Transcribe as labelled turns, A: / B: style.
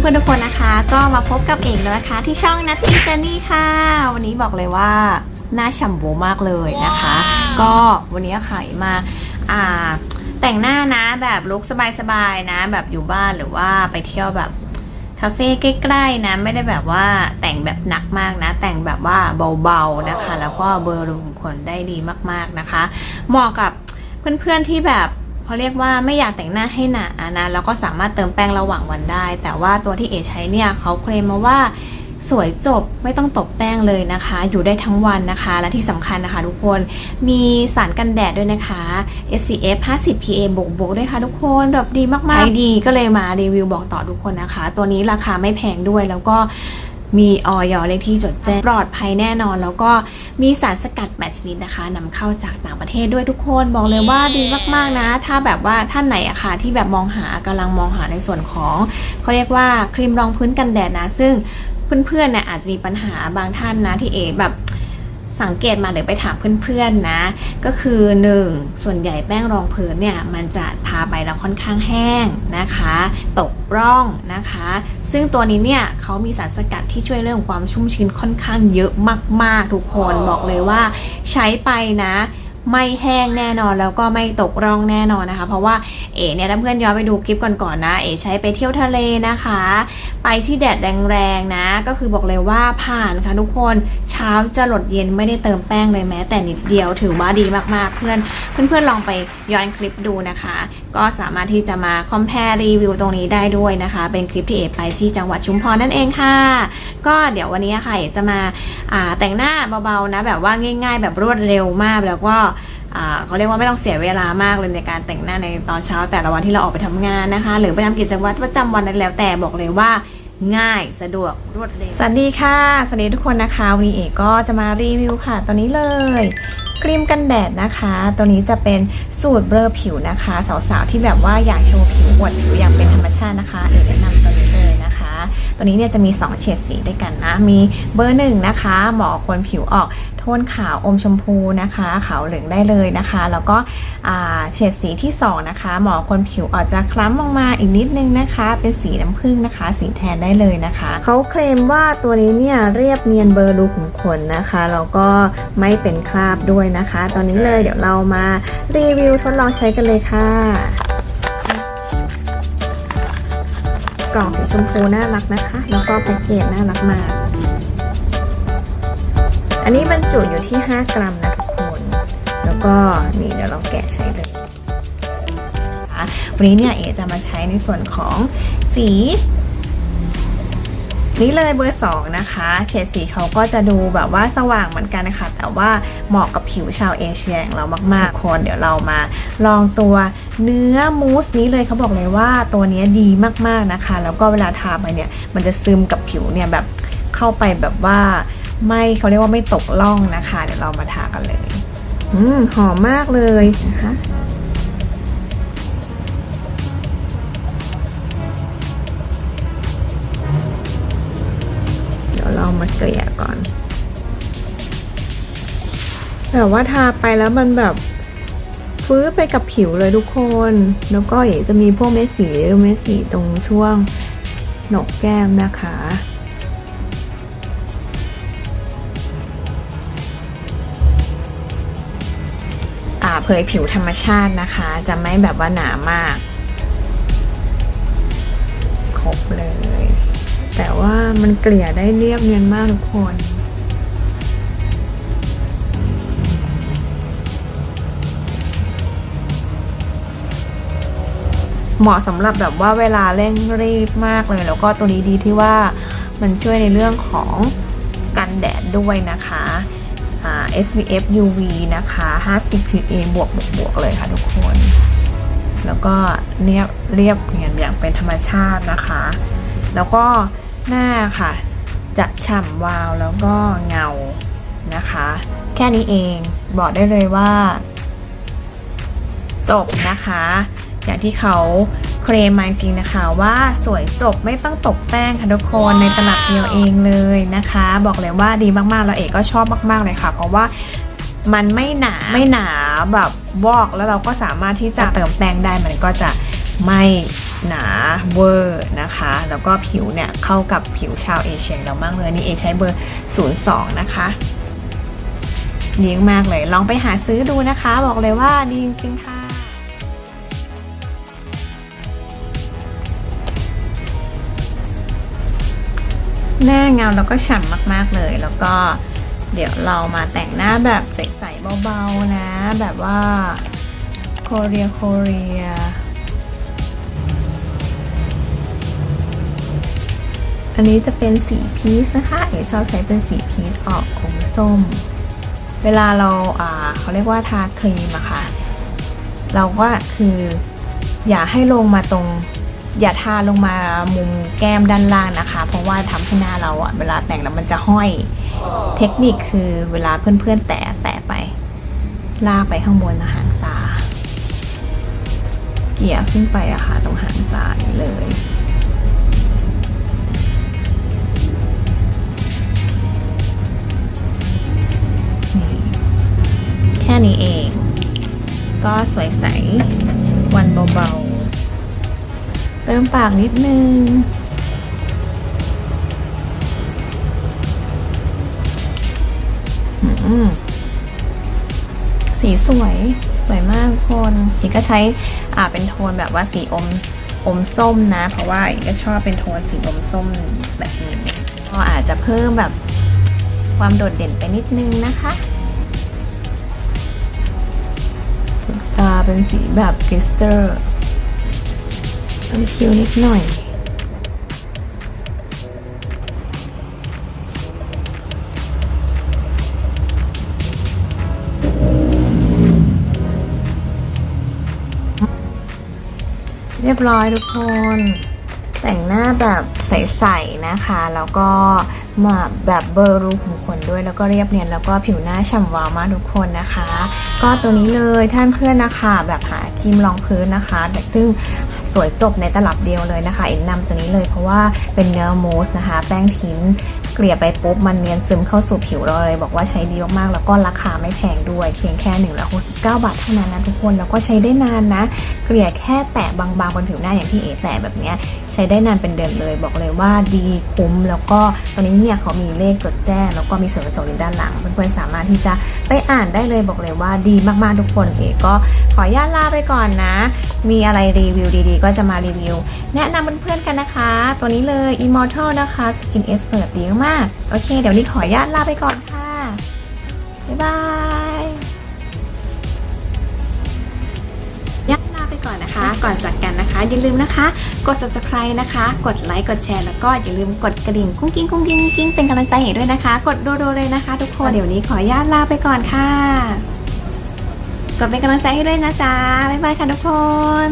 A: เพื่อนๆทุกคนนะคะ ก็มาพบกับเอกแล้วนะคะ ที่ช่องนัตตี้เจนนี่ค่ะ วันนี้บอกเลยว่าหน้าฉ่ำโบมากเลยนะคะ ก็วันนี้ขายมาอ่าแต่งหน้านะแบบลุคสบายๆนะ แบบอยู่บ้านหรือว่าไปเที่ยวแบบคาเฟ่ใกล้ๆนะ ไม่ได้แบบว่าแต่งแบบหนักมากนะ แต่งแบบว่าเบาๆนะคะ แล้วก็เบอร์รูขุมขนได้ดีมากๆนะคะเหมาะกับเพื่อนๆที่แบบ เขาเรียกว่าไม่อยากแต่งหน้าให้หนานะแล้วก็สามารถเติมแป้งระหว่างวันได้ แต่ว่าตัวที่เอใช้เนี่ยเขาเคลมมาว่าสวยจบไม่ต้องตบแป้งเลยนะคะ อยู่ได้ทั้งวันนะคะ และที่สำคัญนะคะทุกคนมีสารกันแดดด้วยนะคะ SPF 50 PA บวกบวกด้วยค่ะทุกคนแบบดีมากๆใช้ดีก็เลยมารีวิวบอกต่อทุกคนนะคะ ตัวนี้ราคาไม่แพงด้วยแล้วก็มีออยเลขที่จดแจ้งปลอดภัยแน่นอนแล้วก็ มีสารสกัดแปดชนิดนะคะนำเข้าจากต่างประเทศด้วยทุกคนบอกเลยว่าดีมากๆนะ ถ้าแบบว่าท่านไหนอะค่ะที่แบบมองหากำลังมองหาในส่วนของเขาเรียกว่าครีมรองพื้นกันแดดนะ ซึ่งเพื่อนๆเนี่ยอาจจะมีปัญหาบางท่านนะที่เอแบบสังเกตมาหรือไปถามเพื่อนๆนะ ก็คือ 1. ส่วนใหญ่แป้งรองพื้นเนี่ย มันจะทาไปแล้วค่อนข้างแห้งนะคะ ตกร่องนะคะ ซึ่งตัวนี้เนี่ยเขามีสารสกัดที่ช่วยเรื่องความชุ่มชื้นค่อนข้างเยอะมาก ๆ ทุกคนบอกเลยว่าใช้ไปนะ ไม่แห้งแน่นอนแล้วก็ไม่ตกร่องแน่นอนนะคะ เพราะว่าเอ๋เนี่ยถ้าเพื่อนย้อนไปดูคลิปก่อนๆนะเอ๋ใช้ไปเที่ยวทะเลนะคะ ไปที่แดดแรงๆนะ ก็คือบอกเลยว่าผ่านค่ะทุกคนเช้าจะหลดเย็นไม่ได้เติมแป้งเลยแม้ แต่นิดเดียวถือว่าดีมากๆ เพื่อนเพื่อนๆลองไปย้อนคลิปดูนะคะ ก็สามารถที่จะมาคอมเพลรีวิวตรงนี้ได้ด้วยนะคะ เป็นคลิปที่เอ๋ไปที่จังหวัดชุมพรนั่นเองค่ะ ก็เดี๋ยววันนี้ค่ะเอ๋จะมาแต่งหน้าเบาๆนะแบบว่าง่าย ๆ แบบรวดเร็วมากแล้วก็ เขาเรียกว่าไม่ต้องเสียเวลามากเลยในการแต่งหน้าในตอนเช้าแต่ละวันที่เราออกไปทำงานนะคะ หรือไปทำกิจวัตรประจำวันนั้นแล้วแต่บอกเลยว่าง่ายสะดวกรวดเร็ว สวัสดีค่ะ สวัสดีทุกคนนะคะวันนี้เอกก็จะมารีวิวค่ะตัวนี้เลยครีมกันแดดนะคะ ตัวนี้จะเป็นสูตรเบลอผิวนะคะ สาวๆที่แบบว่าอยากโชว์ผิวอวดผิวอย่างเป็นธรรมชาตินะคะ เอกแนะนำตัวนี้เลยนะคะ ตัวนี้เนี่ยจะมี 2 เฉดสีด้วยกันนะ มีเบอร์หนึ่งนะคะเหมาะคนผิวออก ทนขาวอมชมพูนะคะ ขาวเหลืองได้เลยนะคะ แล้วก็เฉดสีที่ 2 นะคะเหมาะคนผิวออกจะคล้ำลงมาอีกนิดนึงนะคะ เป็นสีน้ำผึ้งนะคะ สีแทนได้เลยนะคะ เขาเคลมว่าตัวนี้เนี่ยเรียบเนียนเบอร์รูขุมขนนะคะ แล้วก็ไม่เป็นคราบด้วยนะคะ ตอนนี้เลยเดี๋ยวเรามารีวิวทดลองใช้กันเลยค่ะกล่องสีชมพูน่ารักนะคะ แล้วก็แพ็กเกจน่ารักมาก อันนี้บรรจุอยู่ที่ 5 กรัมนะทุกคน แล้วก็นี่เดี๋ยวเราแกะใช้เลยวันนี้เนี่ยเอจะมาใช้ในส่วนของสี นี่เลยเบอร์สองนะคะ เฉดสีเขาก็จะดูแบบว่าสว่างเหมือนกันนะคะ แต่ว่าเหมาะกับผิวชาวเอเชียอย่างเรามากๆคนเดี๋ยวเรามาลองตัวเนื้อมูสนี้เลยเขาบอกเลยว่าตัวนี้ดีมากๆนะคะ แล้วก็เวลาทาไปเนี่ย มันจะซึมกับผิวเนี่ยแบบเข้าไปแบบว่า ไม่เขาเรียกว่าไม่ตกล่องนะคะ เดี๋ยวเรามาทากันเลย อืมหอมมากเลยนะคะเดี๋ยวเรามาเกลี่ยก่อนแบบว่าทาไปแล้วมันแบบฟื้นไปกับผิวเลยทุกคน แล้วก็เอ๋จะมีพวกเม็ดสีเม็ดสีตรงช่วงหนกแก้มนะคะ เผยผิวธรรมชาตินะคะ จะไม่แบบว่าหนามาก ครบเลย แต่ว่ามันเกลี่ยได้เรียบเนียนมากทุกคนเหมาะสำหรับแบบว่าเวลาเร่งรีบมากเลย แล้วก็ตัวนี้ดีที่ว่ามันช่วยในเรื่องของกันแดดด้วยนะคะ SPF UV นะคะ 50 PA บวกบวกบวกเลยค่ะทุกคน แล้วก็เรียบเรียบเนียนอย่างเป็นธรรมชาตินะคะ แล้วก็หน้าค่ะ จะฉ่ำวาวแล้วก็เงานะคะ แค่นี้เองบอกได้เลยว่า จบนะคะ อย่างที่เขา เคลมมาจริงนะคะว่าสวยจบไม่ต้องตกแป้งค่ะทุกคนในตลับเดียวเองเลยนะคะ บอกเลยว่าดีมากๆแล้วเอกก็ชอบมาก ๆเลยค่ะ เพราะว่ามันไม่หนาไม่หนาแบบวอกแล้วเราก็สามารถที่จะเติมแป้งได้มันก็จะไม่หนาเวอร์นะคะ แล้วก็ผิวเนี่ยเข้ากับผิวชาวเอเชียเรามากเลยนี่เอใช้เบอร์ 02 นะคะดีมากเลยลองไปหาซื้อดูนะคะ บอกเลยว่าดีจริงๆค่ะ หน้าเงาแล้วก็ฉ่ำมากๆเลย แล้วก็เดี๋ยวเรามาแต่งหน้าแบบใสๆเบาๆนะ แบบว่าโคเรียโคเรียอันนี้จะเป็นสีพีชนะคะเอ๋ชอบใช้เป็นสีพีชออกอมส้ม เวลาเราอ่าเขาเรียกว่าทาครีมอะค่ะ เราก็คืออย่าให้ลงมาตรง อย่าทาลงมามุมแก้มด้านล่างนะคะ เพราะว่าทำให้หน้าเราอะเวลาแต่งแล้วมันจะห้อย เทคนิคคือเวลาเพื่อนๆแตะแตะไป ลากไปข้างบนหางตา เกี่ยขึ้นไปอะค่ะตรงหางตาเลยแค่นี้เอง ก็สวยใสวันเบาๆ เติมปากนิดนึง สีสวยสวยมากทุกคนอีกก็ใช้อ่าเป็นโทนแบบว่าสีอมอมส้มนะ เพราะว่าอีกก็ชอบเป็นโทนสีอมส้มแบบนี้ก็อาจจะเพิ่มแบบความโดดเด่นไปนิดนึงนะคะตาเป็นสีแบบกลิสเตอร์ ต้องคิ้วนิดหน่อยเรียบร้อยทุกคน แต่งหน้าแบบใสๆนะคะ แล้วก็มาแบบเบอร์รูขุมขนด้วยแล้วก็เรียบเนียนแล้วก็ผิวหน้าฉ่ำวาวมากทุกคนนะคะ ก็ตัวนี้เลยท่านเพื่อนนะคะ แบบหาครีมรองพื้นนะคะ ซึ่ง สวยจบในตลับเดียวเลยนะคะ เอ็นนำตัวนี้เลยเพราะว่าเป็นเนื้อมูสนะคะ แป้งทิ้น เกลี่ยไปปุ๊บมันเนียนซึมเข้าสู่ผิวเราเลย บอกว่าใช้ดีมากๆ แล้วก็ราคาไม่แพงด้วย เพียงแค่1ละ69 บาทเท่านั้นนะทุกคนแล้วก็ใช้ได้นานนะ เกลี่ยแค่แตะบางๆบนผิวหน้าอย่างที่เอแตะแบบนี้ใช้ได้นานเป็นเดือนเลย บอกเลยว่าดีคุ้ม แล้วก็ตอนนี้เนี่ยเขามีเลขจดแจ้งแล้วก็มีส่วนผสมอยู่ด้านหลังเพื่อนๆสามารถที่จะไปอ่านได้เลยบอกเลยว่าดีมากๆทุกคนเอก็ขออนุญาตลาไปก่อนนะ มีอะไรรีวิวดีๆ ก็จะมารีวิว แนะนำเพื่อนๆกันนะคะ ตัวนี้เลย Immortal นะคะ Skin Expert ดีมากๆโอเค เดี๋ยวนี้ขออนุญาตลาไปก่อนค่ะ บ๊ายบายยักลาไปก่อนนะคะ ก่อนจากกันนะคะ อย่าลืมนะคะ กด subscribe นะคะ กดไลค์กดแชร์แล้วก็อย่าลืมกดกระดิ่งกุ้งกิ้งกุ้งกิ้งกิ้งเป็นกำลังใจให้ด้วยนะคะ กดโดๆเลยนะคะ ทุกคนเดี๋ยวนี้ขออนุญาตลาไปก่อนค่ะ กดเป็นกำลังใจให้ด้วยนะจ๊ะบ๊ายบายค่ะทุกคน